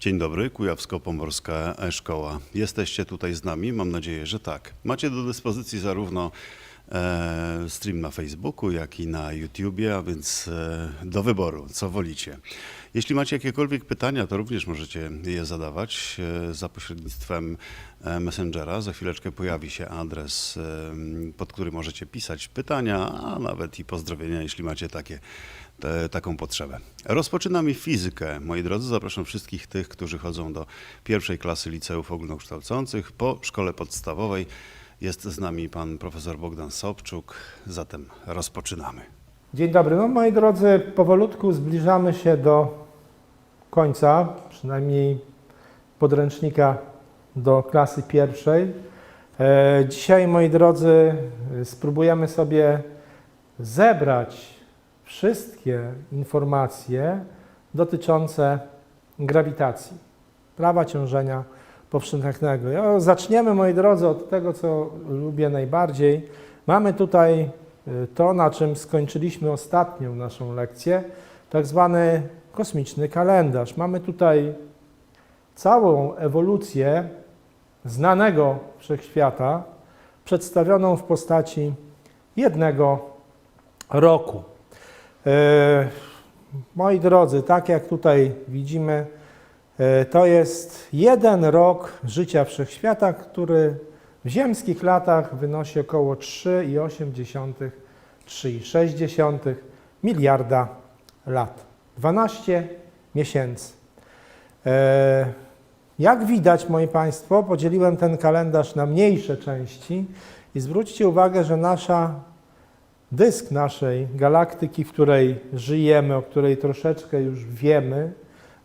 Dzień dobry, Kujawsko-Pomorska Szkoła. Jesteście tutaj z nami? Mam nadzieję, że tak. Macie do dyspozycji zarówno e, stream na Facebooku, jak i na YouTubie, a więc e, do wyboru, co wolicie. Jeśli macie jakiekolwiek pytania, to również możecie je zadawać e, za pośrednictwem Messengera. Za chwileczkę pojawi się adres, pod który możecie pisać pytania, a nawet i pozdrowienia, jeśli macie takie te, taką potrzebę. Rozpoczynamy fizykę. Moi drodzy, zapraszam wszystkich tych, którzy chodzą do pierwszej klasy liceów ogólnokształcących po szkole podstawowej. Jest z nami pan profesor Bogdan Sobczuk, zatem rozpoczynamy. Dzień dobry. No, moi drodzy, powolutku zbliżamy się do końca, przynajmniej podręcznika do klasy pierwszej. E, Dzisiaj, moi drodzy, spróbujemy sobie zebrać wszystkie informacje dotyczące grawitacji, prawa ciążenia powszechnego. Zaczniemy, moi drodzy, od tego, co lubię najbardziej. Mamy tutaj y, to, na czym skończyliśmy ostatnią naszą lekcję, tak zwany kosmiczny kalendarz. Mamy tutaj całą ewolucję znanego wszechświata przedstawioną w postaci jednego roku. E, Moi drodzy, tak jak tutaj widzimy, e, to jest jeden rok życia wszechświata, który w ziemskich latach wynosi około 3,8-3,6 miliarda lat. 12 miesięcy. E, Jak widać, moi Państwo, podzieliłem ten kalendarz na mniejsze części i zwróćcie uwagę, że nasza dysk naszej galaktyki, w której żyjemy, o której troszeczkę już wiemy,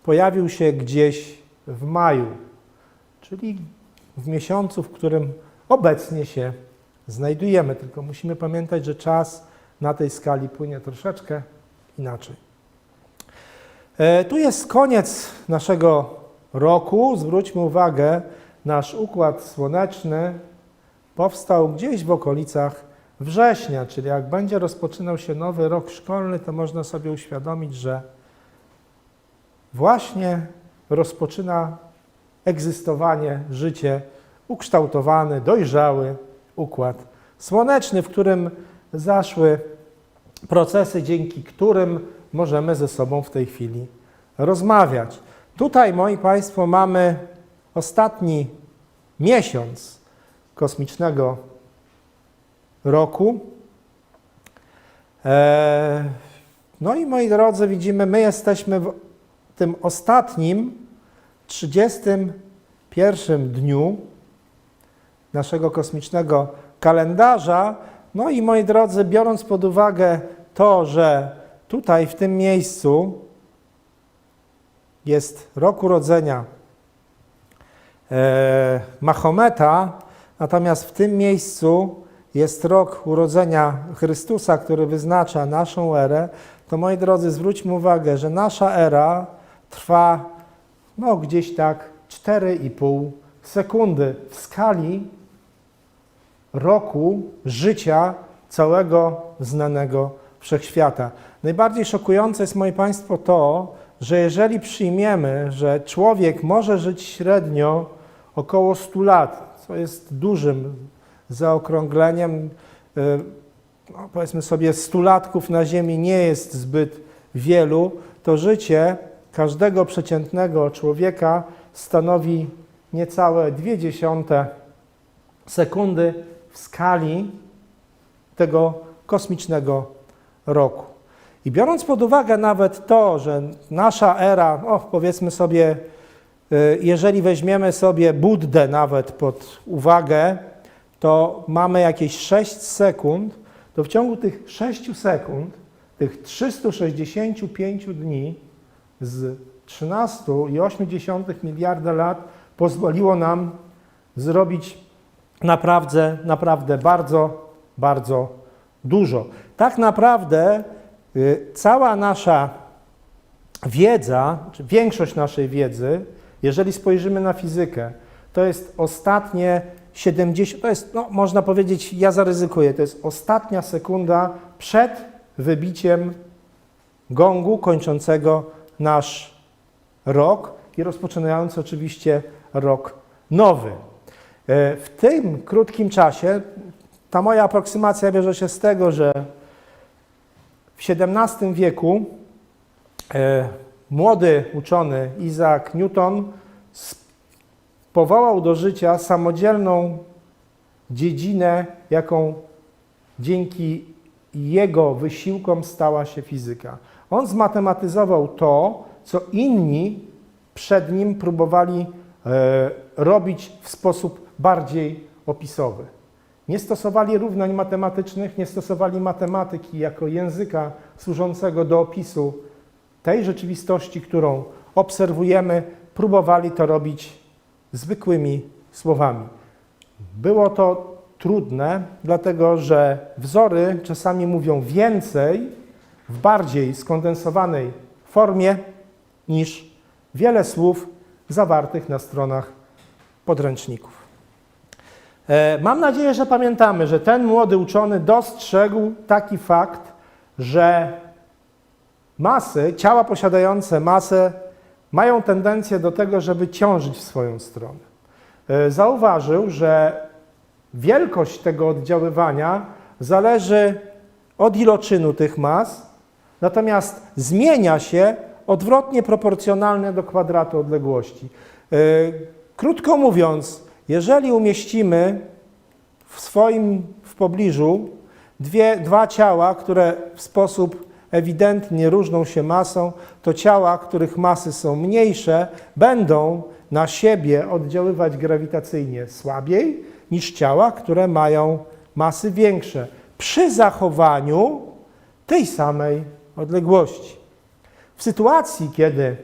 pojawił się gdzieś w maju, czyli w miesiącu, w którym obecnie się znajdujemy. Tylko musimy pamiętać, że czas na tej skali płynie troszeczkę inaczej. E, Tu jest koniec naszego roku. Zwróćmy uwagę, nasz układ słoneczny powstał gdzieś w okolicach września, czyli jak będzie rozpoczynał się nowy rok szkolny, to można sobie uświadomić, że właśnie rozpoczyna egzystowanie, życie, ukształtowany, dojrzały układ słoneczny, w którym zaszły procesy, dzięki którym możemy ze sobą w tej chwili rozmawiać. Tutaj, moi Państwo, mamy ostatni miesiąc kosmicznego roku. E, No i moi drodzy, widzimy, my jesteśmy w tym ostatnim, 31 dniu naszego kosmicznego kalendarza. No i moi drodzy, biorąc pod uwagę to, że tutaj w tym miejscu jest rok urodzenia e, Mahometa, natomiast w tym miejscu jest rok urodzenia Chrystusa, który wyznacza naszą erę, to moi drodzy, zwróćmy uwagę, że nasza era trwa no, gdzieś tak 4,5 sekundy w skali roku życia całego znanego wszechświata. Najbardziej szokujące jest, moi Państwo, to, że jeżeli przyjmiemy, że człowiek może żyć średnio około 100 lat, co jest dużym zaokrągleniem, y, no powiedzmy sobie, stulatków na Ziemi nie jest zbyt wielu, to życie każdego przeciętnego człowieka stanowi niecałe 0,2 sekundy w skali tego kosmicznego roku. I biorąc pod uwagę nawet to, że nasza era, o, powiedzmy sobie, y, jeżeli weźmiemy sobie Buddę nawet pod uwagę, to mamy jakieś 6 sekund, to w ciągu tych 6 sekund, tych 365 dni z 13,8 miliarda lat pozwoliło nam zrobić naprawdę, naprawdę bardzo, bardzo dużo. Tak naprawdę y, cała nasza wiedza, czy większość naszej wiedzy, jeżeli spojrzymy na fizykę, to jest ostatnie 70, to jest, no, można powiedzieć, ja zaryzykuję, to jest ostatnia sekunda przed wybiciem gongu kończącego nasz rok i rozpoczynający oczywiście rok nowy. E, W tym krótkim czasie, ta moja aproksymacja bierze się z tego, że w XVII wieku e, młody uczony Isaac Newton powołał do życia samodzielną dziedzinę, jaką dzięki jego wysiłkom stała się fizyka. On zmatematyzował to, co inni przed nim próbowali e, robić w sposób bardziej opisowy. Nie stosowali równań matematycznych, nie stosowali matematyki jako języka służącego do opisu tej rzeczywistości, którą obserwujemy, próbowali to robić zwykłymi słowami. Było to trudne, dlatego że wzory czasami mówią więcej w bardziej skondensowanej formie niż wiele słów zawartych na stronach podręczników. E, Mam nadzieję, że pamiętamy, że ten młody uczony dostrzegł taki fakt, że masy, ciała posiadające masę, mają tendencję do tego, żeby ciążyć w swoją stronę. E, Zauważył, że wielkość tego oddziaływania zależy od iloczynu tych mas, natomiast zmienia się odwrotnie proporcjonalnie do kwadratu odległości. E, Krótko mówiąc, jeżeli umieścimy w swoim w pobliżu dwie, dwa ciała, które w sposób ewidentnie różnią się masą, to ciała, których masy są mniejsze, będą na siebie oddziaływać grawitacyjnie słabiej niż ciała, które mają masy większe, przy zachowaniu tej samej odległości. W sytuacji, kiedy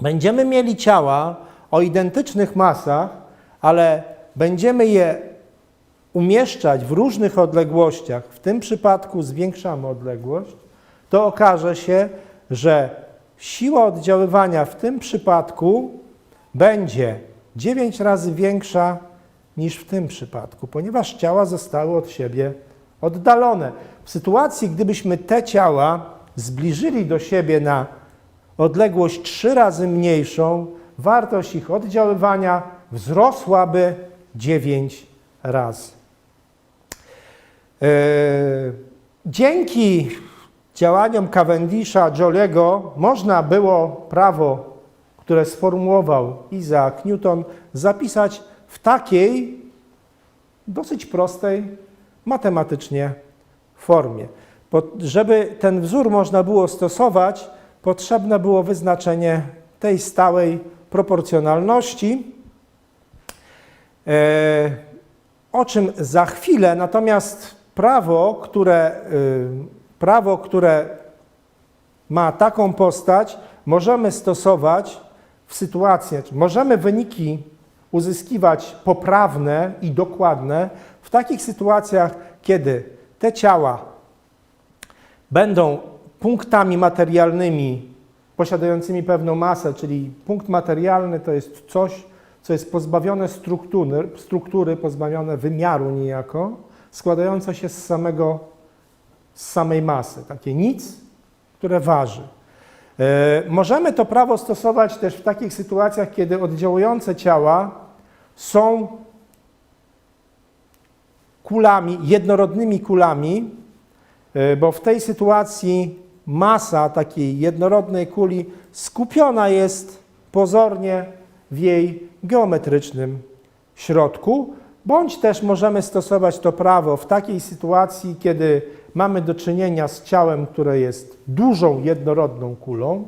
będziemy mieli ciała o identycznych masach, ale będziemy je umieszczać w różnych odległościach, w tym przypadku zwiększamy odległość, to okaże się, że siła oddziaływania w tym przypadku będzie 9 razy większa niż w tym przypadku, ponieważ ciała zostały od siebie oddalone. W sytuacji, gdybyśmy te ciała zbliżyli do siebie na odległość 3 razy mniejszą, wartość ich oddziaływania wzrosłaby 9 razy. E, Dzięki działaniom Cavendisha, Jolego można było prawo, które sformułował Isaac Newton, zapisać w takiej dosyć prostej matematycznie formie. Po, żeby ten wzór można było stosować, potrzebne było wyznaczenie tej stałej proporcjonalności, e, o czym za chwilę, natomiast prawo, które, y, prawo, które ma taką postać, możemy stosować w sytuacji, czy możemy wyniki uzyskiwać poprawne i dokładne w takich sytuacjach, kiedy te ciała będą punktami materialnymi posiadającymi pewną masę, czyli punkt materialny to jest coś, co jest pozbawione struktury, struktury pozbawione wymiaru niejako, składające się z, samego, z samej masy, takie nic, które waży. E, Możemy to prawo stosować też w takich sytuacjach, kiedy oddziałujące ciała są kulami, jednorodnymi kulami, e, bo w tej sytuacji masa takiej jednorodnej kuli skupiona jest pozornie w jej geometrycznym środku, bądź też możemy stosować to prawo w takiej sytuacji, kiedy mamy do czynienia z ciałem, które jest dużą jednorodną kulą,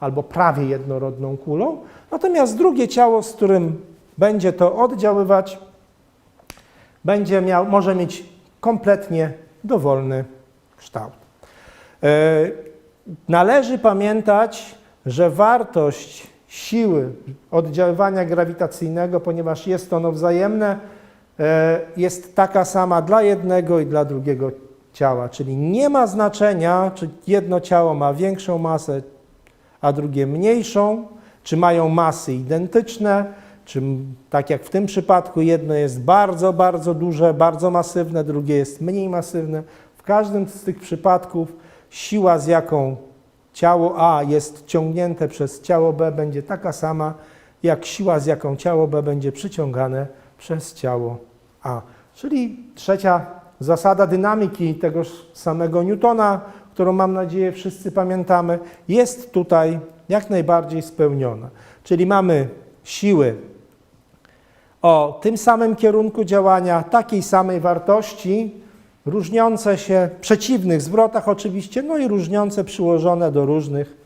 albo prawie jednorodną kulą, natomiast drugie ciało, z którym będzie to oddziaływać, będzie miał, może mieć kompletnie dowolny kształt. E, Należy pamiętać, że wartość siły oddziaływania grawitacyjnego, ponieważ jest ono wzajemne, jest taka sama dla jednego i dla drugiego ciała. Czyli nie ma znaczenia, czy jedno ciało ma większą masę, a drugie mniejszą, czy mają masy identyczne, czy tak jak w tym przypadku jedno jest bardzo, bardzo duże, bardzo masywne, drugie jest mniej masywne. W każdym z tych przypadków siła, z jaką ciało A jest ciągnięte przez ciało B, będzie taka sama, jak siła, z jaką ciało B będzie przyciągane przez ciało A. Czyli trzecia zasada dynamiki tegoż samego Newtona, którą mam nadzieję wszyscy pamiętamy, jest tutaj jak najbardziej spełniona. Czyli mamy siły o tym samym kierunku działania, takiej samej wartości, różniące się, przeciwnych zwrotach oczywiście, no i różniące przyłożone do różnych,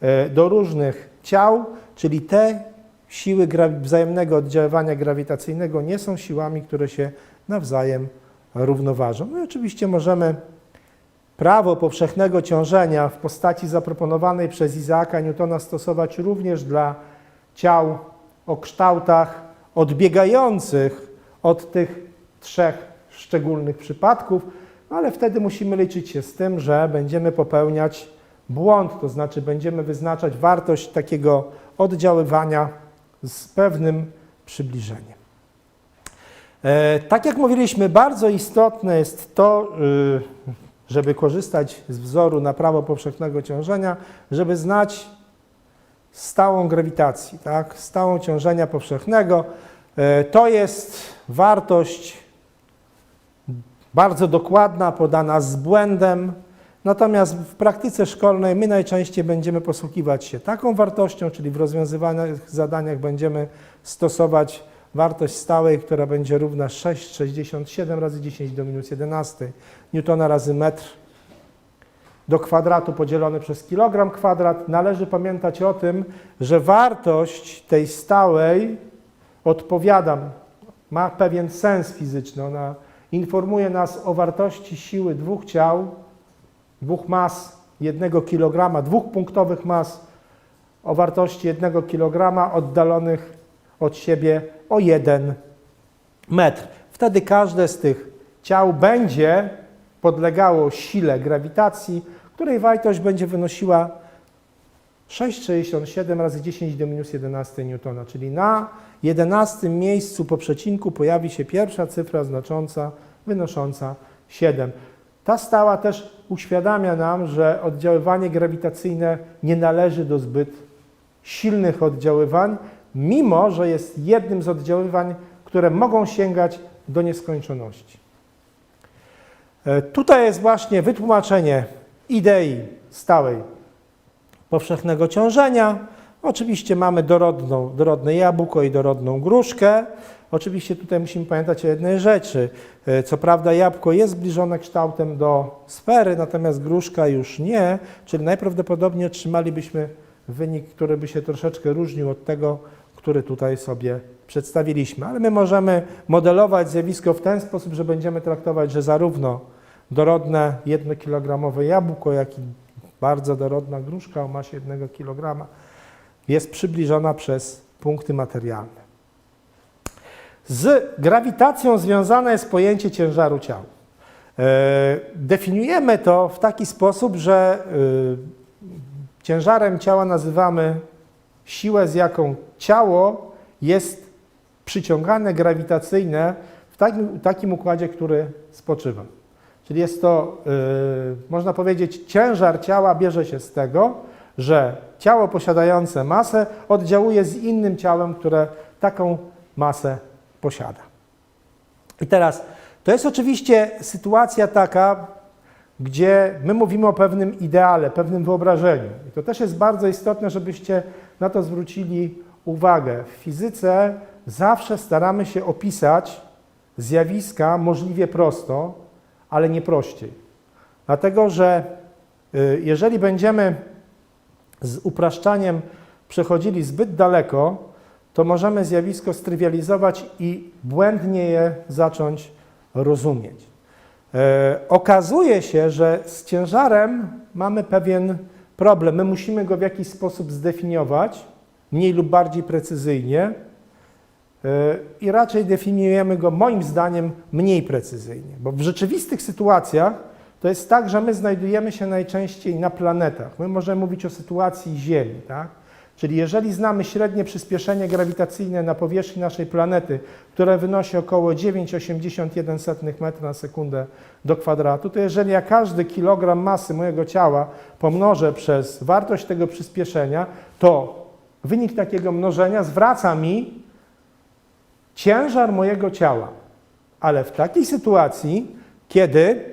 e, do różnych ciał, czyli te siły wzajemnego oddziaływania grawitacyjnego nie są siłami, które się nawzajem równoważą. No i oczywiście możemy prawo powszechnego ciążenia w postaci zaproponowanej przez Izaaka Newtona stosować również dla ciał o kształtach odbiegających od tych trzech szczególnych przypadków, ale wtedy musimy liczyć się z tym, że będziemy popełniać błąd, to znaczy będziemy wyznaczać wartość takiego oddziaływania z pewnym przybliżeniem. E, Tak jak mówiliśmy, bardzo istotne jest to, y, żeby korzystać z wzoru na prawo powszechnego ciążenia, żeby znać stałą grawitacji, tak? stałą ciążenia powszechnego. E, To jest wartość bardzo dokładna, podana z błędem. Natomiast w praktyce szkolnej my najczęściej będziemy posługiwać się taką wartością, czyli w rozwiązywanych zadaniach będziemy stosować wartość stałej, która będzie równa 6,67 razy 10 do minus 11 newtona razy metr do kwadratu podzielone przez kilogram kwadrat. Należy pamiętać o tym, że wartość tej stałej odpowiada, ma pewien sens fizyczny. Ona informuje nas o wartości siły dwóch ciał, dwóch mas jednego kilograma, dwóch punktowych mas o wartości jednego kilograma oddalonych od siebie o jeden metr. Wtedy każde z tych ciał będzie podlegało sile grawitacji, której wartość będzie wynosiła 6,67 razy 10 do minus 11 newtona, czyli na 11 miejscu po przecinku pojawi się pierwsza cyfra znacząca, wynosząca 7. Ta stała też uświadamia nam, że oddziaływanie grawitacyjne nie należy do zbyt silnych oddziaływań, mimo że jest jednym z oddziaływań, które mogą sięgać do nieskończoności. E, Tutaj jest właśnie wytłumaczenie idei stałej powszechnego ciążenia. Oczywiście mamy dorodną, dorodne jabłko i dorodną gruszkę. Oczywiście tutaj musimy pamiętać o jednej rzeczy. E, Co prawda jabłko jest zbliżone kształtem do sfery, natomiast gruszka już nie, czyli najprawdopodobniej otrzymalibyśmy wynik, który by się troszeczkę różnił od tego, który tutaj sobie przedstawiliśmy. Ale my możemy modelować zjawisko w ten sposób, że będziemy traktować, że zarówno dorodne jednokilogramowe jabłko, jak i bardzo dorodna gruszka o masie 1 kg jest przybliżona przez punkty materialne. Z grawitacją związane jest pojęcie ciężaru ciała. E, Definiujemy to w taki sposób, że y, ciężarem ciała nazywamy siłę, z jaką ciało jest przyciągane grawitacyjne w takim, takim układzie, który spoczywa. Czyli jest to, y, można powiedzieć, ciężar ciała bierze się z tego, że ciało posiadające masę oddziałuje z innym ciałem, które taką masę posiada. I teraz to jest oczywiście sytuacja taka, gdzie my mówimy o pewnym ideale, pewnym wyobrażeniu. I to też jest bardzo istotne, żebyście na to zwrócili uwagę. W fizyce zawsze staramy się opisać zjawiska możliwie prosto, ale nie prościej. Dlatego, że y, jeżeli będziemy z upraszczaniem przechodzili zbyt daleko, to możemy zjawisko strywializować i błędnie je zacząć rozumieć. E, okazuje się, że z ciężarem mamy pewien problem. My musimy go w jakiś sposób zdefiniować, mniej lub bardziej precyzyjnie, e, i raczej definiujemy go, moim zdaniem, mniej precyzyjnie, bo w rzeczywistych sytuacjach to jest tak, że my znajdujemy się najczęściej na planetach. My możemy mówić o sytuacji Ziemi, tak? Czyli jeżeli znamy średnie przyspieszenie grawitacyjne na powierzchni naszej planety, które wynosi około 9,81 metra na sekundę do kwadratu, to jeżeli ja każdy kilogram masy mojego ciała pomnożę przez wartość tego przyspieszenia, to wynik takiego mnożenia zwraca mi ciężar mojego ciała. Ale w takiej sytuacji, kiedy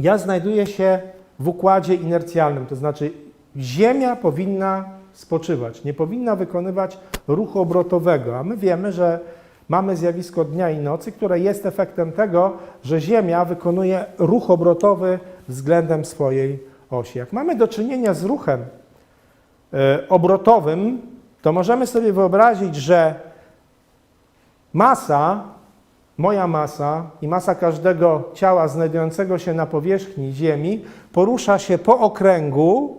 ja znajduję się w układzie inercjalnym, to znaczy Ziemia powinna spoczywać, nie powinna wykonywać ruchu obrotowego, a my wiemy, że mamy zjawisko dnia i nocy, które jest efektem tego, że Ziemia wykonuje ruch obrotowy względem swojej osi. Jak mamy do czynienia z ruchem e, obrotowym, to możemy sobie wyobrazić, że masa, moja masa i masa każdego ciała znajdującego się na powierzchni Ziemi porusza się po okręgu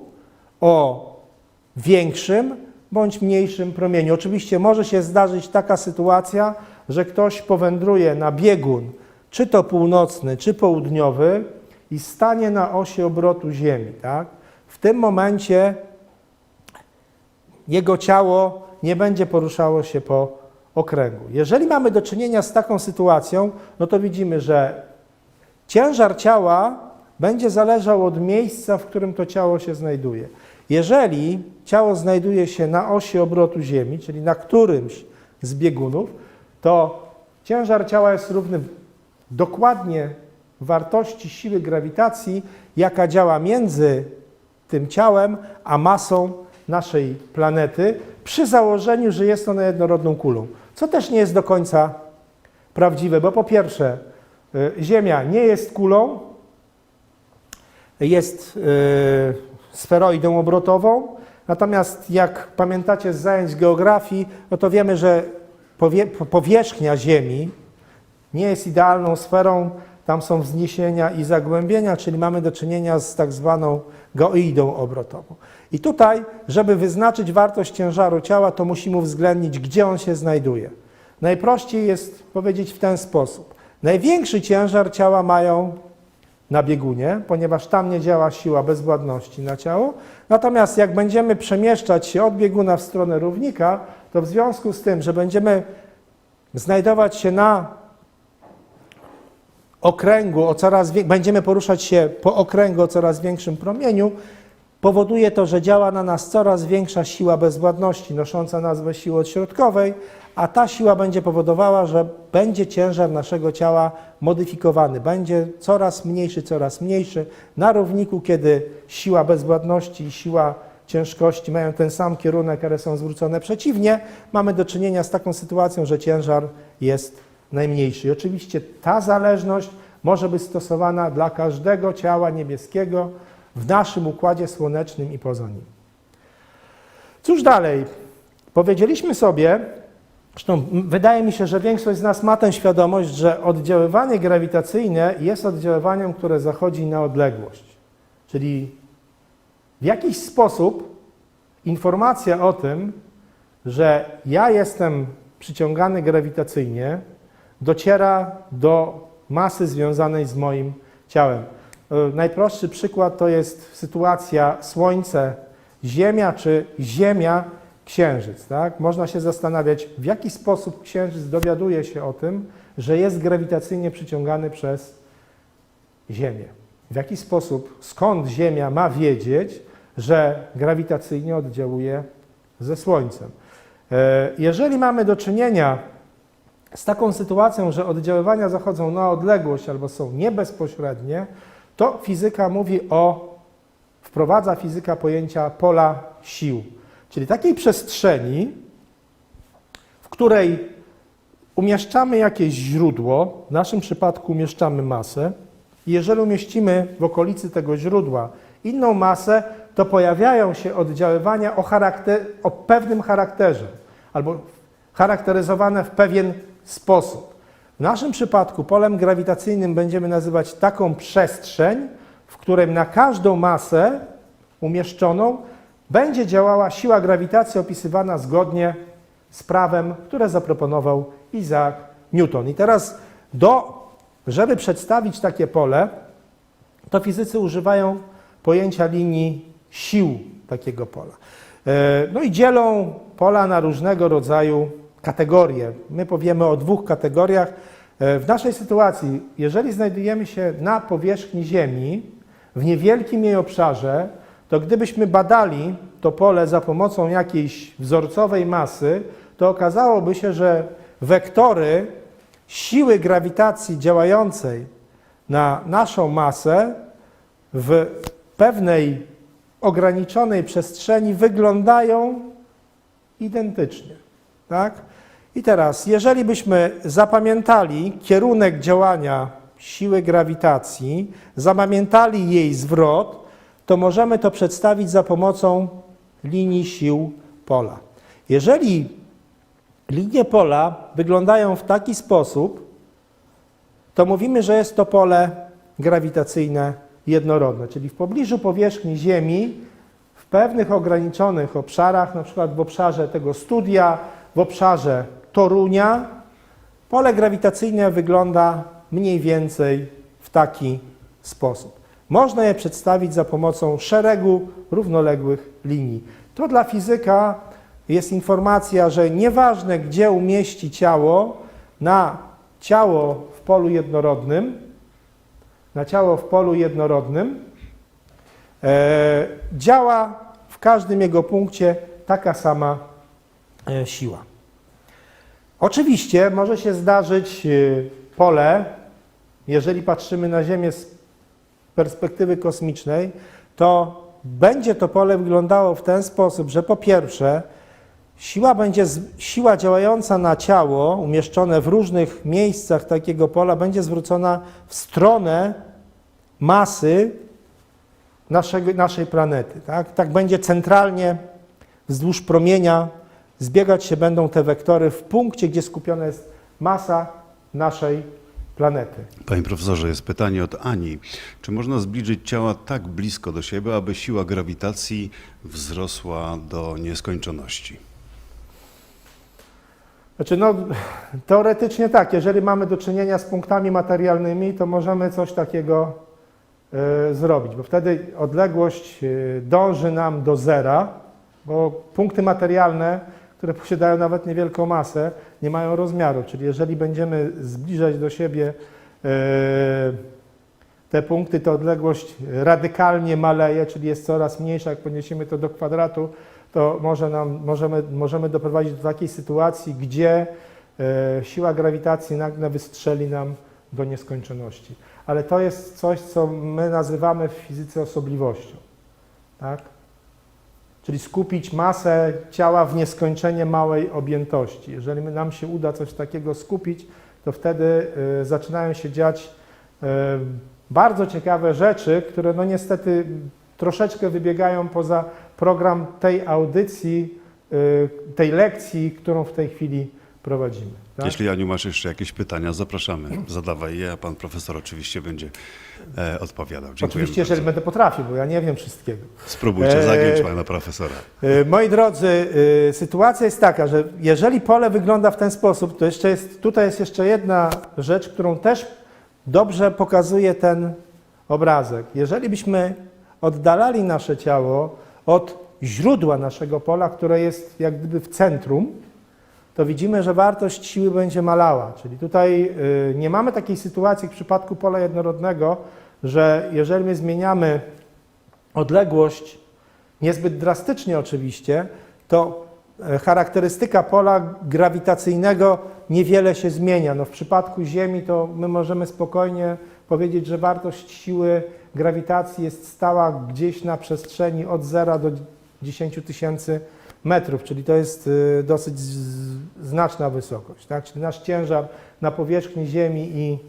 o większym bądź mniejszym promieniu. Oczywiście może się zdarzyć taka sytuacja, że ktoś powędruje na biegun, czy to północny, czy południowy i stanie na osi obrotu Ziemi. Tak? W tym momencie jego ciało nie będzie poruszało się po okręgu. Jeżeli mamy do czynienia z taką sytuacją, no to widzimy, że ciężar ciała będzie zależał od miejsca, w którym to ciało się znajduje. Jeżeli ciało znajduje się na osi obrotu Ziemi, czyli na którymś z biegunów, to ciężar ciała jest równy dokładnie wartości siły grawitacji, jaka działa między tym ciałem a masą naszej planety, przy założeniu, że jest ona jednorodną kulą. Co też nie jest do końca prawdziwe, bo po pierwsze, y, Ziemia nie jest kulą, jest y, sferoidą obrotową, natomiast jak pamiętacie z zajęć geografii, no to wiemy, że powie, powierzchnia Ziemi nie jest idealną sferą, tam są wzniesienia i zagłębienia, czyli mamy do czynienia z tak zwaną geoidą obrotową. I tutaj, żeby wyznaczyć wartość ciężaru ciała, to musimy uwzględnić, gdzie on się znajduje. Najprościej jest powiedzieć w ten sposób. Największy ciężar ciała mają na biegunie, ponieważ tam nie działa siła bezwładności na ciało. Natomiast jak będziemy przemieszczać się od bieguna w stronę równika, to w związku z tym, że będziemy znajdować się na okręgu o coraz będziemy poruszać się po okręgu o coraz większym promieniu, powoduje to, że działa na nas coraz większa siła bezwładności, nosząca nazwę siły odśrodkowej, a ta siła będzie powodowała, że będzie ciężar naszego ciała modyfikowany, będzie coraz mniejszy, coraz mniejszy. Na równiku, kiedy siła bezwładności i siła ciężkości mają ten sam kierunek, ale są zwrócone przeciwnie, mamy do czynienia z taką sytuacją, że ciężar jest najmniejszy. I oczywiście ta zależność może być stosowana dla każdego ciała niebieskiego w naszym układzie słonecznym i poza nim. Cóż dalej? Powiedzieliśmy sobie, zresztą wydaje mi się, że większość z nas ma tę świadomość, że oddziaływanie grawitacyjne jest oddziaływaniem, które zachodzi na odległość. Czyli w jakiś sposób informacja o tym, że ja jestem przyciągany grawitacyjnie, dociera do masy związanej z moim ciałem. E, Najprostszy przykład to jest sytuacja Słońce, Ziemia czy Ziemia, Księżyc. Tak? Można się zastanawiać, w jaki sposób Księżyc dowiaduje się o tym, że jest grawitacyjnie przyciągany przez Ziemię. W jaki sposób, skąd Ziemia ma wiedzieć, że grawitacyjnie oddziałuje ze Słońcem. E, Jeżeli mamy do czynienia z taką sytuacją, że oddziaływania zachodzą na odległość albo są niebezpośrednie, to fizyka mówi o, wprowadza fizyka pojęcia pola sił, czyli takiej przestrzeni, w której umieszczamy jakieś źródło, w naszym przypadku umieszczamy masę, i jeżeli umieścimy w okolicy tego źródła inną masę, to pojawiają się oddziaływania o, charakter, o pewnym charakterze, albo charakteryzowane w pewien sposób. W naszym przypadku polem grawitacyjnym będziemy nazywać taką przestrzeń, w której na każdą masę umieszczoną będzie działała siła grawitacji opisywana zgodnie z prawem, które zaproponował Isaac Newton. I teraz, do, żeby przedstawić takie pole, to fizycy używają pojęcia linii sił takiego pola. E, No i dzielą pola na różnego rodzaju kategorie. My powiemy o dwóch kategoriach. E, W naszej sytuacji, jeżeli znajdujemy się na powierzchni Ziemi, w niewielkim jej obszarze, to gdybyśmy badali to pole za pomocą jakiejś wzorcowej masy, to okazałoby się, że wektory siły grawitacji działającej na naszą masę w pewnej ograniczonej przestrzeni wyglądają identycznie. Tak? I teraz, jeżeli byśmy zapamiętali kierunek działania siły grawitacji, zapamiętali jej zwrot, to możemy to przedstawić za pomocą linii sił pola. Jeżeli linie pola wyglądają w taki sposób, to mówimy, że jest to pole grawitacyjne jednorodne, czyli w pobliżu powierzchni Ziemi, w pewnych ograniczonych obszarach, na przykład w obszarze tego studia, w obszarze Torunia, pole grawitacyjne wygląda mniej więcej w taki sposób. Można je przedstawić za pomocą szeregu równoległych linii. To dla fizyka jest informacja, że nieważne gdzie umieści ciało, na ciało w polu jednorodnym, na ciało w polu jednorodnym, e, działa w każdym jego punkcie taka sama e, siła. Oczywiście może się zdarzyć e, pole, jeżeli patrzymy na Ziemię z perspektywy kosmicznej, to będzie to pole wyglądało w ten sposób, że po pierwsze, siła będzie siła działająca na ciało, umieszczone w różnych miejscach takiego pola, będzie zwrócona w stronę masy naszego, naszej planety. Tak? tak będzie centralnie wzdłuż promienia zbiegać się będą te wektory w punkcie, gdzie skupiona jest masa naszej planety. Panie profesorze, jest pytanie od Ani. Czy można zbliżyć ciała tak blisko do siebie, aby siła grawitacji wzrosła do nieskończoności? Znaczy, no, teoretycznie tak, jeżeli mamy do czynienia z punktami materialnymi, to możemy coś takiego e, zrobić, bo wtedy odległość e, dąży nam do zera, bo punkty materialne, które posiadają nawet niewielką masę, nie mają rozmiaru, czyli jeżeli będziemy zbliżać do siebie e, te punkty, to odległość radykalnie maleje, czyli jest coraz mniejsza, jak podniesiemy to do kwadratu, to może nam, możemy, możemy doprowadzić do takiej sytuacji, gdzie e, siła grawitacji nagle wystrzeli nam do nieskończoności. Ale to jest coś, co my nazywamy w fizyce osobliwością. Tak? Czyli skupić masę ciała w nieskończenie małej objętości. Jeżeli nam się uda coś takiego skupić, to wtedy e, zaczynają się dziać e, bardzo ciekawe rzeczy, które no niestety troszeczkę wybiegają poza program tej audycji, y, tej lekcji, którą w tej chwili prowadzimy. Tak? Jeśli Aniu masz jeszcze jakieś pytania, zapraszamy. Zadawaj je, a pan profesor oczywiście będzie e, odpowiadał. Oczywiście, jeżeli będę potrafił, bo ja nie wiem wszystkiego. Spróbujcie zagiąć pana profesora. Y, Moi drodzy, y, sytuacja jest taka, że jeżeli pole wygląda w ten sposób, to jeszcze jest, tutaj jest jeszcze jedna rzecz, którą też dobrze pokazuje ten obrazek. Jeżeli byśmy oddalali nasze ciało od źródła naszego pola, które jest jak gdyby w centrum, to widzimy, że wartość siły będzie malała. Czyli tutaj y, nie mamy takiej sytuacji w przypadku pola jednorodnego, że jeżeli my zmieniamy odległość niezbyt drastycznie oczywiście, to e, charakterystyka pola grawitacyjnego niewiele się zmienia. No w przypadku Ziemi to my możemy spokojnie powiedzieć, że wartość siły grawitacji jest stała gdzieś na przestrzeni od 0 do 10 tysięcy metrów, czyli to jest y, dosyć znaczna wysokość. Tak? Czyli nasz ciężar na powierzchni Ziemi i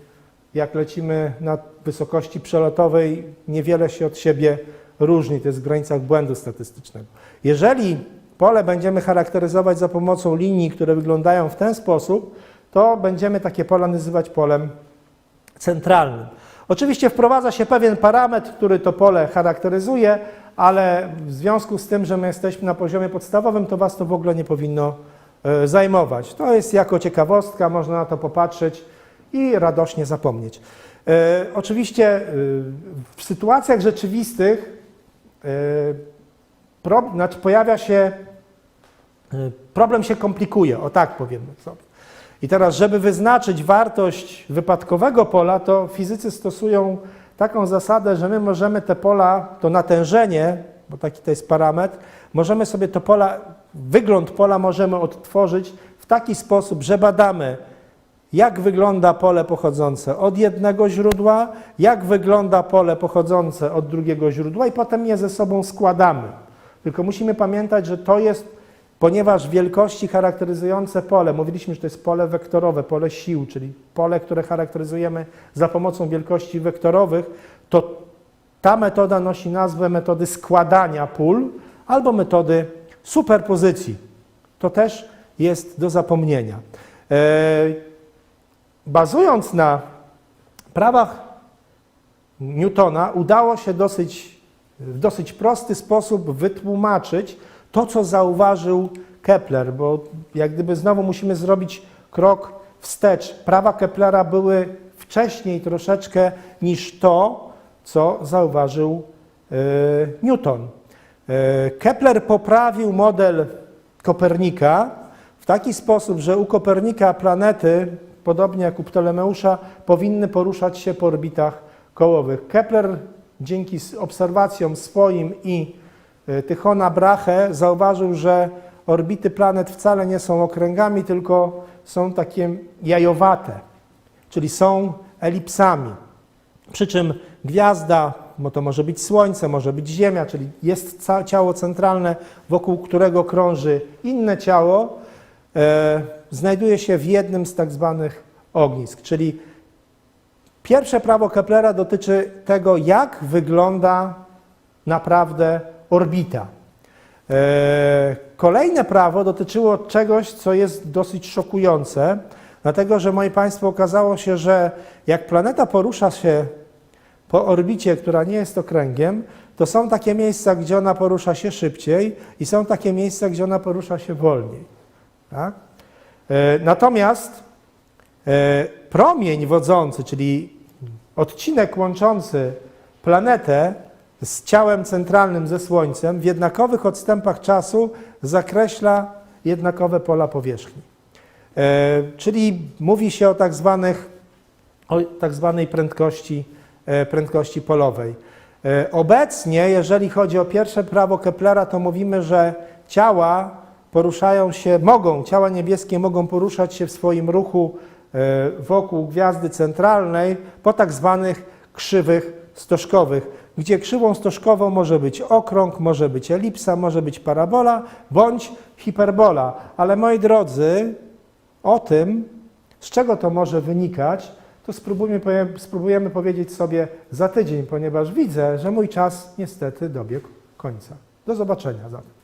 jak lecimy na wysokości przelotowej, niewiele się od siebie różni, to jest w granicach błędu statystycznego. Jeżeli pole będziemy charakteryzować za pomocą linii, które wyglądają w ten sposób, to będziemy takie pola nazywać polem centralnym. Oczywiście wprowadza się pewien parametr, który to pole charakteryzuje, ale w związku z tym, że my jesteśmy na poziomie podstawowym, to Was to w ogóle nie powinno e, zajmować. To jest jako ciekawostka, można na to popatrzeć i radośnie zapomnieć. E, Oczywiście e, w sytuacjach rzeczywistych znaczy pojawia się, problem się komplikuje, o tak powiemy sobie. I teraz, żeby wyznaczyć wartość wypadkowego pola, to fizycy stosują taką zasadę, że my możemy te pola, to natężenie, bo taki to jest parametr, możemy sobie to pola, wygląd pola możemy odtworzyć w taki sposób, że badamy, jak wygląda pole pochodzące od jednego źródła, jak wygląda pole pochodzące od drugiego źródła i potem je ze sobą składamy. Tylko musimy pamiętać, że to jest Ponieważ wielkości charakteryzujące pole, mówiliśmy, że to jest pole wektorowe, pole sił, czyli pole, które charakteryzujemy za pomocą wielkości wektorowych, to ta metoda nosi nazwę metody składania pól albo metody superpozycji. To też jest do zapomnienia. E, bazując na prawach Newtona, udało się dosyć, w dosyć prosty sposób wytłumaczyć, to, co zauważył Kepler, bo jak gdyby znowu musimy zrobić krok wstecz. Prawa Keplera były wcześniej troszeczkę niż to, co zauważył e, Newton. E, Kepler poprawił model Kopernika w taki sposób, że u Kopernika planety, podobnie jak u Ptolemeusza, powinny poruszać się po orbitach kołowych. Kepler dzięki obserwacjom swoim i Tychona Brahe zauważył, że orbity planet wcale nie są okręgami, tylko są takie jajowate, czyli są elipsami. Przy czym gwiazda, bo to może być Słońce, może być Ziemia, czyli jest ciało centralne, wokół którego krąży inne ciało, e, znajduje się w jednym z tak zwanych ognisk. Czyli pierwsze prawo Keplera dotyczy tego, jak wygląda naprawdę orbita. E, Kolejne prawo dotyczyło czegoś, co jest dosyć szokujące, dlatego że, moi Państwo, okazało się, że jak planeta porusza się po orbicie, która nie jest okręgiem, to są takie miejsca, gdzie ona porusza się szybciej i są takie miejsca, gdzie ona porusza się wolniej. Tak? E, Natomiast e, promień wodzący, czyli odcinek łączący planetę z ciałem centralnym ze Słońcem w jednakowych odstępach czasu zakreśla jednakowe pola powierzchni. E, czyli mówi się o tak, zwanych, o tak zwanej prędkości, e, prędkości polowej. E, obecnie, jeżeli chodzi o pierwsze prawo Keplera, to mówimy, że ciała poruszają się, mogą, ciała niebieskie mogą poruszać się w swoim ruchu wokół gwiazdy centralnej po tak zwanych krzywych stożkowych, gdzie krzywą stożkową może być okrąg, może być elipsa, może być parabola bądź hiperbola. Ale moi drodzy, o tym, z czego to może wynikać, to spróbujmy, spróbujemy powiedzieć sobie za tydzień, ponieważ widzę, że mój czas niestety dobiegł końca. Do zobaczenia zatem.